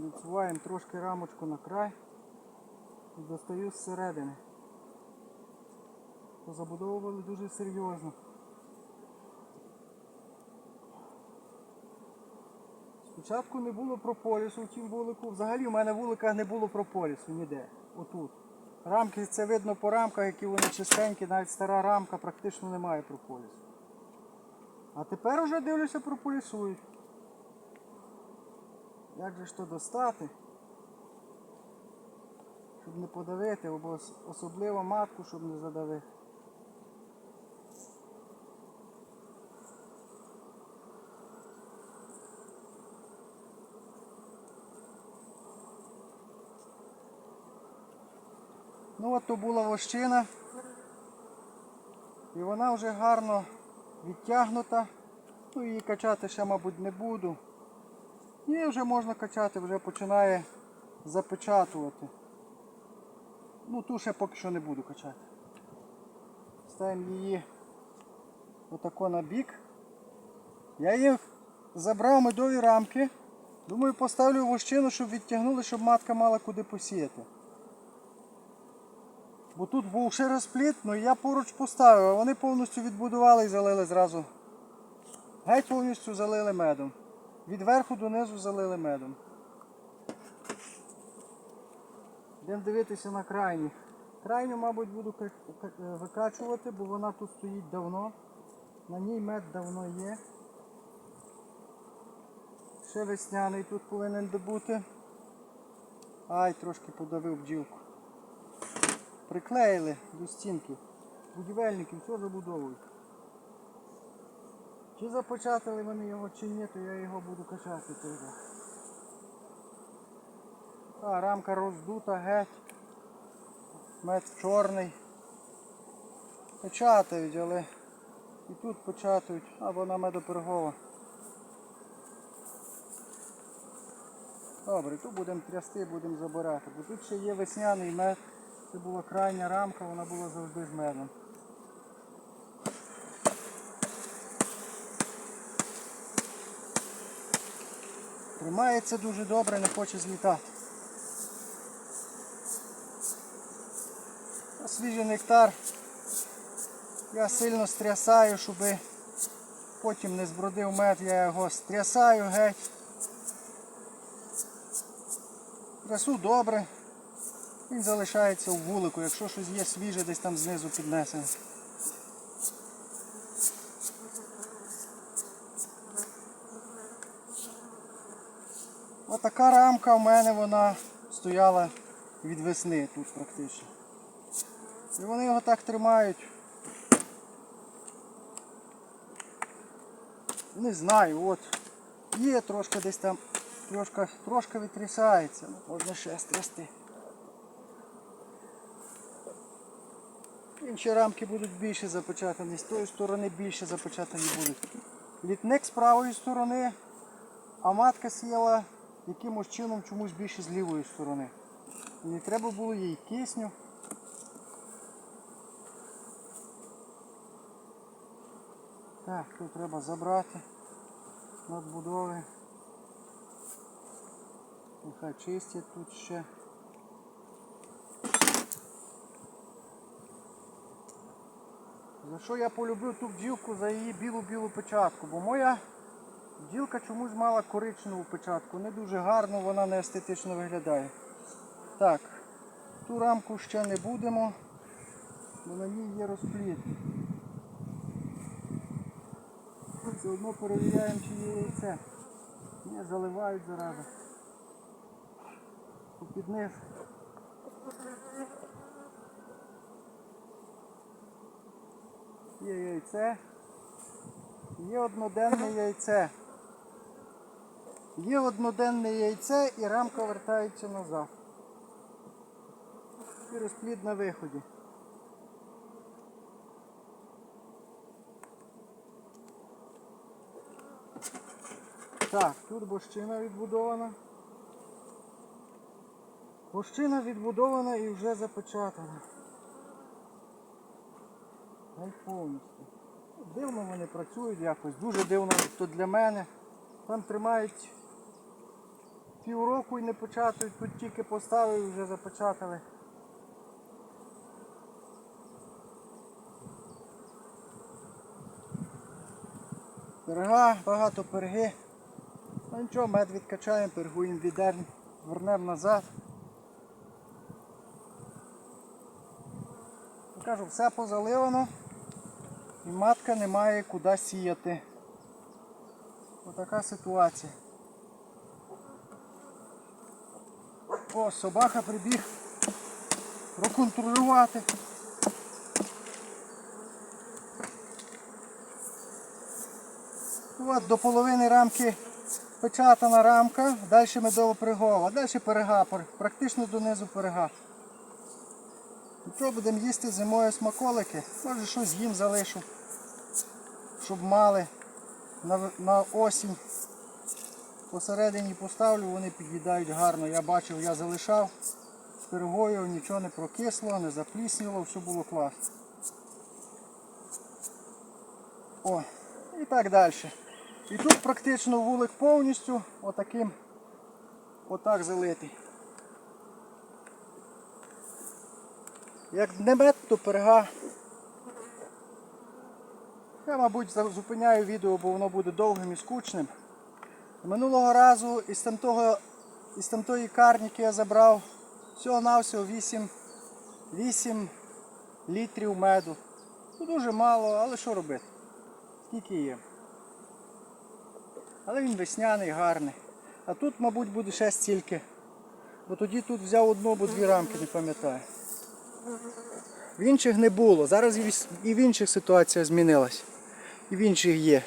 Відсуваємо трошки рамочку на край і достаю зсередини. Позабудовували дуже серйозно. Спочатку не було прополісу в тім вулику. Взагалі в мене в вуликах не було прополісу ніде. Отут. Рамки це видно по рамках, які вони чистенькі, навіть стара рамка практично немає прополісу. А тепер уже дивлюся, прополісують. Як же ж то достати? Щоб не подавити, або особливо матку, щоб не задавити. Ну от то була вощина. І вона вже гарно відтягнута. Ну її качати ще, мабуть, не буду. Її вже можна качати, вже починає запечатувати. Ну ту ще поки що не буду качати. Ставимо її отако на бік. Я її забрав медові рамки. Думаю, поставлю вощину, щоб відтягнули, щоб матка мала куди посіяти. Бо тут був ще розпліт, ну я поруч поставив, а вони повністю відбудували і залили зразу. Геть повністю залили медом. Від верху до залили медом. Йдемо дивитися на крайніх. Крайню, мабуть, буду е, викачувати, бо вона тут стоїть давно. На ній мед давно є. Ще весняний тут повинен добути. Ай, трошки подавив бджілку. Приклеїли до стінки. Будівельники все забудовують. Чи започатали вони його, чи ні, то я його буду качати тоді. А, рамка роздута геть. Мед чорний. Початають, але і тут початують, а вона медопергова. Добре, тут будемо трясти, будемо забирати. Бо тут ще є весняний мед. Це була крайня рамка, вона була завжди з медом. Тримається дуже добре, не хоче злітати. Свіжий нектар я сильно стрясаю, щоб потім не збродив мед, я його стрясаю геть. Трясу добре. Він залишається у вулику, якщо щось є свіже, десь там знизу піднесено. Отака рамка в мене вона стояла від весни тут практично. І вони його так тримають. Не знаю, от. Є трошки десь там, трошки, трошки відтрясається, ну, можна ще стрясти. Інші рамки будуть більше запечатані, з тої сторони більше запечатані будуть. Літник з правої сторони, а матка сіяла якимось чином чомусь більше з лівої сторони. І не треба було їй кисню. Так, тут треба забрати надбудови. Нехай чистять тут ще. За що я полюбив ту бджілку за її білу-білу печатку? Бо моя бджілка чомусь мала коричневу печатку. Не дуже гарно, вона не естетично виглядає. Так, ту рамку ще не будемо, бо на ній є розпліт. Все одно перевіряємо, чи є яйце. Не заливають зараза. Під низ. Є яйце. Є одноденне яйце. Є одноденне яйце і рамка вертається назад. І розплід на виході. Так, тут борщина відбудована. Борщина відбудована і вже запечатана. Повністю. Дивно вони працюють якось, дуже дивно то для мене. Там тримають півроку і не початують, тут тільки поставив і вже запечатали. Перга, багато перги. Ну нічого, мед відкачаємо, пергуємо відерн, вернемо назад. Я Кажу, все позаливано і матка не має куди сіяти. Отака ситуація. О, собака прибіг проконтролювати. От до половини рамки печатана рамка, далі медово-пригова, далі перега, пр- практично донизу перега. Що, будемо їсти зимою смаколики? Може щось їм залишу, щоб мали на, на осінь. Посередині поставлю, вони під'їдають гарно. Я бачив, я залишав з пирогою, нічого не прокисло, не заплісніло, все було класно. О, і так далі. І тут практично вулик повністю отаким, отак залитий. Як не мед, то перга. Я, мабуть, зупиняю відео, бо воно буде довгим і скучним. Минулого разу із тамтого, із тамтої карніки я забрав всього-навсього 8, 8 літрів меду. Ну, дуже мало, але що робити? Скільки є. Але він весняний, гарний. А тут, мабуть, буде ще стільки. Бо тоді тут взяв одну або дві рамки, не пам'ятаю. В інших не було. Зараз і в інших ситуація змінилась. І в інших є.